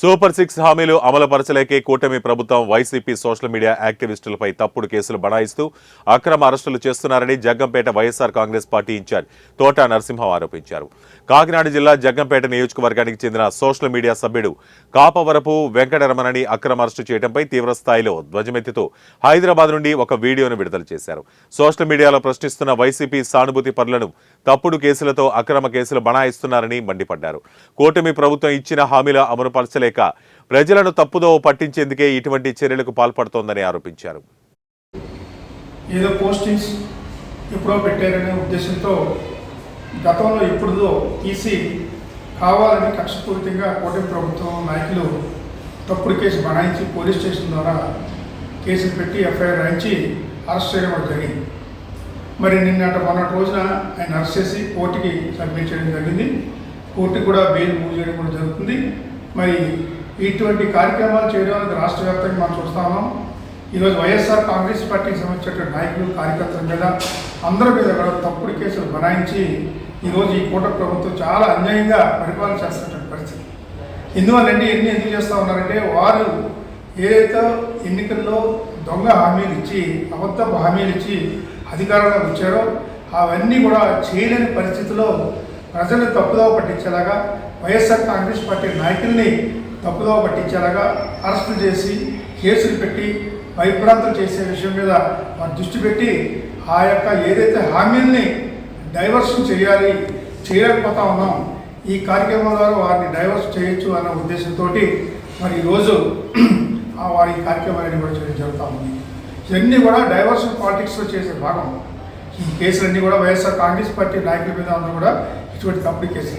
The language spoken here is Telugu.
సూపర్ సిక్స్ హామీలు అమలుపరచలేకే కూటమి ప్రభుత్వం వైసీపీ సోషల్ మీడియా యాక్టివిస్టులపై తప్పుడు కేసులు బడాయిస్తూ అక్రమ అరెస్టులు చేస్తున్నారని Jaggampeta YSR Congress party in charge Thota Narasimham ఆరోపించారు. కాకినాడ జిల్లా జగ్గంపేట నియోజకవర్గానికి చెందిన సోషల్ మీడియా సభ్యుడు కాపవరపు వెంకటరమణని అక్రమ అరెస్టు చేయడంపై తీవ్ర స్థాయిలో ధ్వజమెత్తుతూ హైదరాబాద్ నుండి ఒక వీడియోను విడుదల చేశారు. సోషల్ మీడియాలో ప్రశ్నిస్తున్న వైసీపీ సానుభూతి పరులను తప్పుడు కేసులతో అక్రమ కేసులు బనాయిస్తున్నారని మండిపడ్డారు. కూటమి ప్రభుత్వం ఇచ్చిన హామీల లేక ప్రజలను తప్పుదో పట్టించేందుకే ఇటువంటి చర్యలకు పాల్పడుతోందని ఆరోపించారు. ఏదో పోస్టింగ్స్ ఎప్పుడో పెట్టారనే ఉద్దేశంతో గతంలో ఎప్పుడుదో తీసి కావాలని కక్షపూరితంగా కూటమి ప్రభుత్వం నాయకులు తప్పుడు కేసు బనాయించి పోలీస్ స్టేషన్ ద్వారా కేసులు పెట్టి ఎఫ్ఐఆర్ రాయించి అరెస్ట్ చేయడం కూడా జరిగింది. మరి నిన్నటి మొన్నటి రోజున ఆయన అరెస్ట్ చేసి కోర్టుకి సబ్మిట్ చేయడం జరిగింది. కోర్టుకి కూడా బెయిల్ మూవ్ చేయడం కూడా జరుగుతుంది. మరి ఇటువంటి కార్యక్రమాలు చేయడానికి రాష్ట్ర వ్యాప్తంగా మనం చూస్తాము ఈరోజు వైఎస్ఆర్ కాంగ్రెస్ పార్టీకి సంబంధించిన నాయకులు కార్యకర్తల మీద అందరి మీద కూడా తప్పుడు కేసులు బనాయించి ఈరోజు ఈ కూట ప్రభుత్వం చాలా అన్యాయంగా పరిపాలన చేస్తున్నటువంటి పరిస్థితి. ఎందువల్లంటే ఎన్ని ఎందుకు చేస్తూ ఉన్నారంటే వారు ఏదైతే ఎన్నికల్లో దొంగ హామీలు ఇచ్చి అబద్ధపు హామీలు ఇచ్చి అధికారంలోకి వచ్చారో అవన్నీ కూడా చేయలేని పరిస్థితిలో ప్రజలు తప్పుదోవ పట్టించేలాగా వైఎస్ఆర్ కాంగ్రెస్ పార్టీ నాయకుల్ని తప్పుదోవ పట్టించేలాగా అరెస్టు చేసి కేసులు పెట్టి భయభ్రాంతులు చేసే విషయం మీద వారు దృష్టి పెట్టి ఆ యొక్క ఏదైతే హామీల్ని డైవర్షన్ చేయాలి చేయలేకపోతా ఉన్నాం ఈ కార్యక్రమం ద్వారా వారిని డైవర్స్ చేయొచ్చు అన్న ఉద్దేశంతో మరి ఈరోజు ఆ వారి కార్యక్రమాన్ని కూడా చేయడం జరుగుతూ ఉంది. ఇవన్నీ కూడా డైవర్షన్ పాలిటిక్స్లో చేసే భాగం. ఈ కేసులన్నీ కూడా వైఎస్ఆర్ కాంగ్రెస్ పార్టీ నాయకుల మీద అందరూ కూడా ఇటువంటి తప్పుడు కేసులు